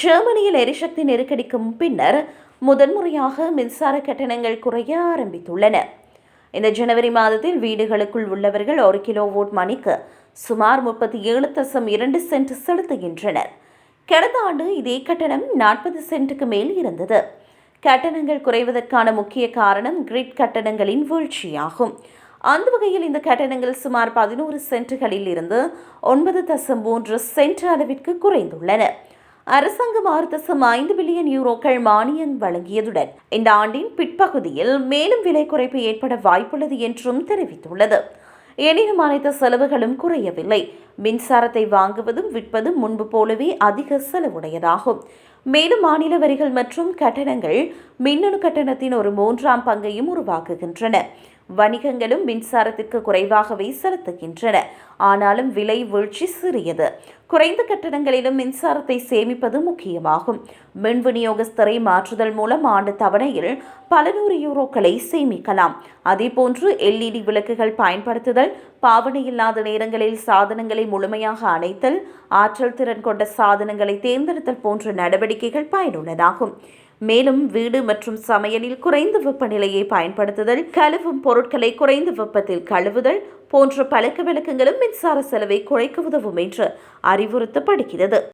ஜெர்மனியில் எரிசக்தி நெருக்கடிக்கும் பின்னர் முதன்முறையாக மின்சார கட்டணங்கள் குறைய ஆரம்பித்துள்ளன. இந்த ஜனவரி மாதத்தில் வீடுகளுக்குள் உள்ளவர்கள் ஒரு கிலோவோட் மணிக்கு சுமார் முப்பத்தி ஏழு தசம் இரண்டு சென்ட் செலுத்துகின்றனர். கடந்த ஆண்டு இதே கட்டணம் நாற்பது சென்ட்டுக்கு மேல் இருந்தது. கட்டணங்கள் குறைவதற்கான முக்கிய காரணம் கிரிட் கட்டணங்களின் வீழ்ச்சியாகும். அந்த வகையில் இந்த கட்டணங்கள் சுமார் பதினோரு சென்ட்டுகளில் இருந்து ஒன்பது தசம் மூன்று சென்ட் அளவிற்கு குறைந்துள்ளன. அரசாங்கம் ஆறு தசம் ஐந்து பில்லியன் யூரோக்கள் மானியம் வழங்கியதுடன் இந்த ஆண்டின் பிற்பகுதியில் மேலும் விலை குறைப்பு ஏற்பட வாய்ப்புள்ளது என்றும் தெரிவித்துள்ளது. எனினும் அனைத்து செலவுகளும் குறையவில்லை. மின்சாரத்தை வாங்குவதும் விற்பதும் முன்பு போலவே அதிக செலவுடையதாகும். மேலும் மாநில வரிகள் மற்றும் கட்டணங்கள் மின்னணு கட்டணத்தின் ஒரு மூன்றாம் பங்கையும் உருவாக்குகின்றன. வணிகங்களும் மின்சாரத்திற்கு குறைவாகவே செலுத்துகின்றன. ஆனாலும் விலை வீழ்ச்சி சிறியது. குறைந்த கட்டணங்களிலும் மின்சாரத்தை சேமிப்பது முக்கியமாகும். மின் விநியோகஸ்தரை மாற்றுதல் மூலம் ஆண்டு தவணையில் பல நூறு யூரோக்களை சேமிக்கலாம். அதேபோன்று எல்இடி விளக்குகள் பயன்படுத்துதல் பாவனை இல்லாத நேரங்களில் சாதனங்களை முழுமையாக அணைத்தல் ஆற்றல் திறன் கொண்ட சாதனங்களை தேர்ந்தெடுத்தல் போன்ற நடவடிக்கை நடவடிக்கைகள் பயனுள்ளதாகும். மேலும் வீடு மற்றும் சமையலில் குறைந்த வெப்பநிலையை பயன்படுத்துதல் கழுவும் பொருட்களை குறைந்த வெப்பத்தில் கழுவுதல் போன்ற பழக்க விளக்கங்களும் மின்சார செலவை குறைக்க உதவும் என்று அறிவுறுத்தப்படுகிறது.